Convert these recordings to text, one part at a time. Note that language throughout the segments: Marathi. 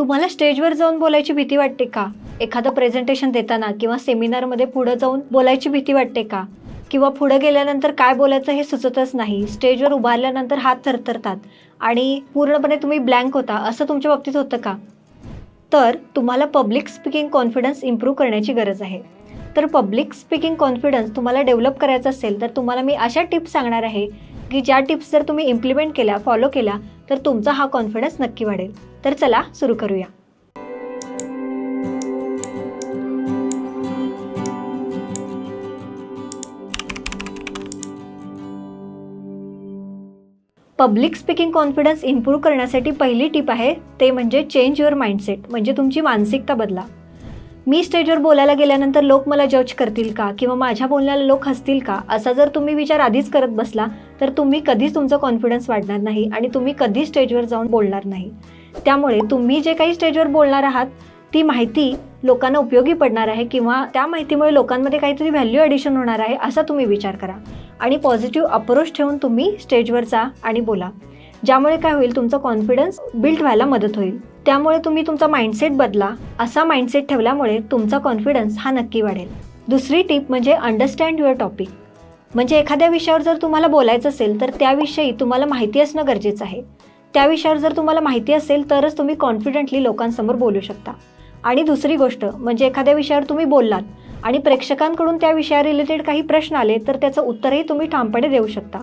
तुम्हाला स्टेजवर जाऊन बोलायची भीती वाटते का? एखादं प्रेझेंटेशन देताना किंवा सेमिनारमध्ये पुढं जाऊन बोलायची भीती वाटते का? किंवा पुढं गेल्यानंतर काय बोलायचं हे सुचतच नाही. स्टेजवर उभारल्यानंतर हात थरथरतात. आणि पूर्णपणे तुम्ही ब्लँक होता असं तुमच्या बाबतीत होतं का? तर तुम्हाला पब्लिक स्पीकिंग कॉन्फिडन्स इम्प्रूव्ह करण्याची गरज आहे. तर पब्लिक स्पीकिंग कॉन्फिडन्स तुम्हाला डेव्हलप करायचं असेल तर तुम्हाला मी अशा टिप्स सांगणार आहे. की ज्या टिप्स जर तुम्ही इम्प्लिमेंट केल्या फॉलो केल्या तर तुमचा हा कॉन्फिडन्स नक्की वाढेल. तर चला सुरू करूया. पब्लिक स्पीकिंग कॉन्फिडन्स इम्प्रूव्ह करण्यासाठी पहिली टिप आहे ते म्हणजे चेंज युअर माइंडसेट म्हणजे तुमची मानसिकता बदला. मी स्टेजवर बोलायला गेल्यानंतर लोक मला जज करतील का? किंवा माझ्या बोलण्याला लोक हसतील का? असा जर तुम्ही विचार आधीच करत बसला तर तुम्ही कधीच तुमचा कॉन्फिडन्स वाढणार नाही आणि तुम्ही कधीच स्टेजवर जाऊन बोलणार नाही. त्यामुळे तुम्ही जे काही स्टेजवर बोलणार आहात ती माहिती लोकांना उपयोगी पडणार आहे किंवा त्या माहितीमुळे लोकांमध्ये काहीतरी व्हॅल्यू ॲडिशन होणार आहे असा तुम्ही विचार करा. आणि पॉझिटिव्ह अप्रोच ठेवून तुम्ही स्टेजवर जा आणि बोला. ज्यामुळे काय होईल तुमचा कॉन्फिडन्स बिल्ड व्हायला मदत होईल. त्यामुळे तुम्ही तुमचा माइंडसेट बदला. असा माइंडसेट ठेवल्यामुळे तुमचा कॉन्फिडन्स हा नक्की वाढेल. दुसरी टीप म्हणजे अंडरस्टँड युअर टॉपिक म्हणजे एखाद्या विषयावर जर तुम्हाला बोलायचं असेल तर त्याविषयी तुम्हाला माहिती असणं गरजेचं आहे. त्या विषयावर जर तुम्हाला माहिती असेल तरच तुम्ही कॉन्फिडेंटली लोकांसमोर बोलू शकता. आणि दुसरी गोष्ट म्हणजे एखाद्या विषयावर तुम्ही बोललात आणि प्रेक्षकांकडून त्या विषया रिलेटेड काही प्रश्न आले तर त्याचं उत्तरही तुम्ही ठामपणे देऊ शकता.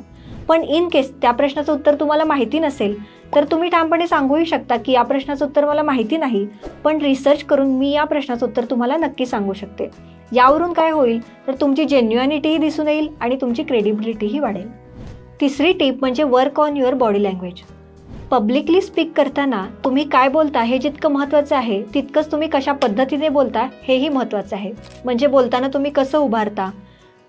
पण इन केस त्या प्रश्नाचं उत्तर तुम्हाला माहिती नसेल तर तुम्ही ठामपणे सांगूही शकता की या प्रश्नाचं उत्तर मला माहिती नाही पण रिसर्च करून मी या प्रश्नाचं उत्तर तुम्हाला नक्की सांगू शकते. यावरून काय होईल तर तुमची जेन्युअनिटीही दिसून येईल आणि तुमची क्रेडिबिलिटीही वाढेल. तिसरी टीप म्हणजे work on your body language publicly speak करताना तुम्ही काय बोलता हे जितकं महत्त्वाचं आहे तितकंच तुम्ही कशा पद्धतीने बोलता हेही महत्त्वाचं आहे. म्हणजे बोलताना तुम्ही कसं उभारता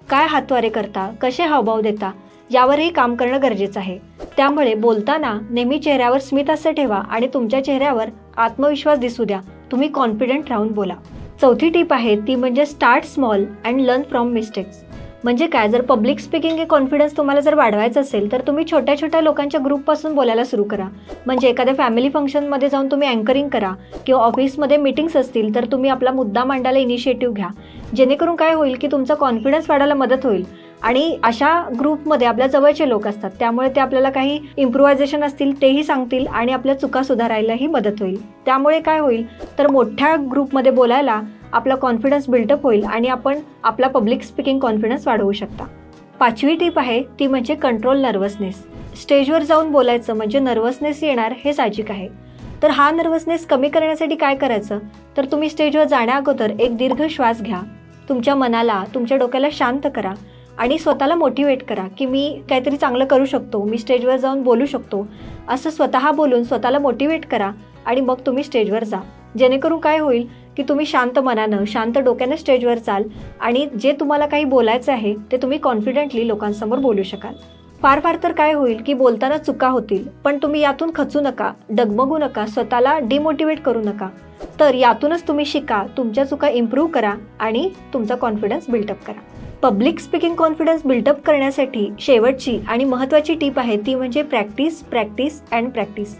काय हातवारे करता कसे हावभाव देता यावरही काम करणं गरजेचं आहे. त्यामुळे बोलताना नेहमी चेहऱ्यावर स्मित असं ठेवा आणि तुमच्या चेहऱ्यावर आत्मविश्वास दिसू द्या. तुम्ही कॉन्फिडंट राहून बोला. चौथी टीप आहे ती म्हणजे start small and learn from mistakes म्हणजे काय जर पब्लिक स्पीकिंग हे कॉन्फिडन्स तुम्हाला जर वाढवायचं असेल तर तुम्ही छोट्या छोट्या लोकांच्या ग्रुपपासून बोलायला सुरू करा. म्हणजे एखाद्या फॅमिली फंक्शनमध्ये जाऊन तुम्ही अँकरिंग करा किंवा ऑफिसमध्ये मीटिंग्स असतील तर तुम्ही आपला मुद्दा मांडायला इनिशिएटिव्ह घ्या. जेणेकरून काय होईल की तुमचा कॉन्फिडन्स वाढायला मदत होईल. आणि अशा ग्रुपमध्ये आपल्या जवळचे लोक असतात त्यामुळे ते आपल्याला काही इम्प्रुव्हायझेशन असतील तेही सांगतील आणि आपल्या चुका सुधारायलाही मदत होईल. त्यामुळे काय होईल? तर मोठ्या ग्रुपमध्ये बोलायला आपला कॉन्फिडन्स बिल्डअप होईल आणि आपण आपला पब्लिक स्पीकिंग कॉन्फिडन्स वाढवू शकता. पाचवी टीप आहे ती म्हणजे कंट्रोल नर्वसनेस स्टेजवर जाऊन बोलायचं म्हणजे नर्वसनेस येणार हे साहजिक आहे. तर हा नर्वसनेस कमी करण्यासाठी काय करायचं? तर तुम्ही स्टेजवर जाण्या अगोदर एक दीर्घ श्वास घ्या. तुमच्या मनाला तुमच्या डोक्याला शांत करा. आणि स्वतःला मोटिवेट करा की मी काहीतरी चांगलं करू शकतो मी स्टेजवर जाऊन बोलू शकतो. असं स्वतः बोलून स्वतःला मोटिवेट करा आणि मग तुम्ही स्टेजवर जा. जेणेकरून काय होईल की तुम्ही शांत मनानं शांत डोक्यानं स्टेजवर चाल आणि जे तुम्हाला काही बोलायचं आहे ते तुम्ही कॉन्फिडेंटली लोकांसमोर बोलू शकाल. फार फार तर काय होईल की बोलताना चुका होतील पण तुम्ही यातून खचू नका डगमगू नका स्वतःला डिमोटिवेट करू नका. तर यातूनच तुम्ही शिका तुमच्या चुका इम्प्रूव्ह करा आणि तुमचा कॉन्फिडन्स बिल्डअप करा. पब्लिक स्पीकिंग कॉन्फिडन्स बिल्डअप करण्यासाठी शेवटची आणि महत्त्वाची टीप आहे ती म्हणजे practice practice and practice.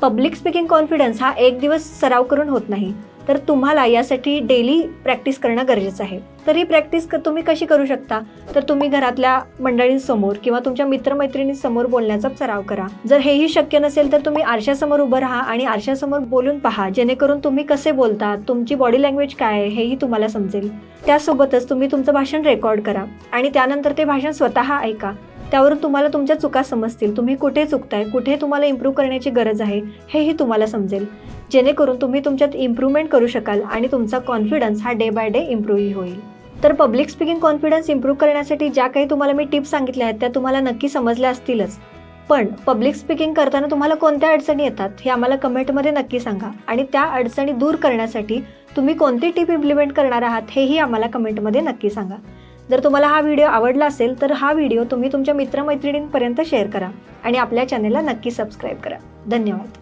Public speaking confidence हा एक दिवस सराव करून होत नाही. तर तुम्हाला यासाठी डेली प्रॅक्टिस करणं गरजेचं आहे. तर ही प्रॅक्टिस क तुम्ही कशी करू शकता? तर तुम्ही घरातल्या मंडळींसमोर किंवा तुमच्या मित्रमैत्रिणींसमोर बोलण्याचा सराव करा. जर हेही शक्य नसेल तर तुम्ही आरशासमोर उभं राहा आणि आरशासमोर बोलून पहा जेणेकरून तुम्ही कसे बोलता तुमची बॉडी लँग्वेज काय आहे हेही तुम्हाला समजेल. त्यासोबतच तुम्ही तुमचं भाषण रेकॉर्ड करा आणि त्यानंतर ते भाषण स्वतः ऐका. त्यावरून तुम्हाला तुमच्या चुका समजतील. तुम्ही कुठे चुकताय कुठे तुम्हाला इम्प्रूव्ह करण्याची गरज आहे हेही तुम्हाला समजेल. जेणेकरून तुम्ही तुमच्यात इम्प्रूव्हमेंट करू शकाल आणि तुमचा कॉन्फिडन्स हा डे बाय डे इम्प्रूव्हही होईल. तर पब्लिक स्पीकिंग कॉन्फिडन्स इम्प्रूव्ह करण्यासाठी ज्या काही तुम्हाला मी टिप्स सांगितल्या आहेत त्या तुम्हाला नक्की समजल्या असतीलच. पण पब्लिक स्पीकिंग करताना तुम्हाला कोणत्या अडचणी येतात हे आम्हाला कमेंटमध्ये नक्की सांगा. आणि त्या अडचणी दूर करण्यासाठी तुम्ही कोणती टिप इम्प्लिमेंट करणार आहात हेही आम्हाला कमेंटमध्ये नक्की सांगा. जर तुम्हाला हा व्हिडिओ आवडला असेल तर हा व्हिडिओ तुम्ही तुमच्या मित्रमैत्रिणींपर्यंत शेअर करा आणि आपल्या चॅनेलला नक्की सबस्क्राईब करा. धन्यवाद.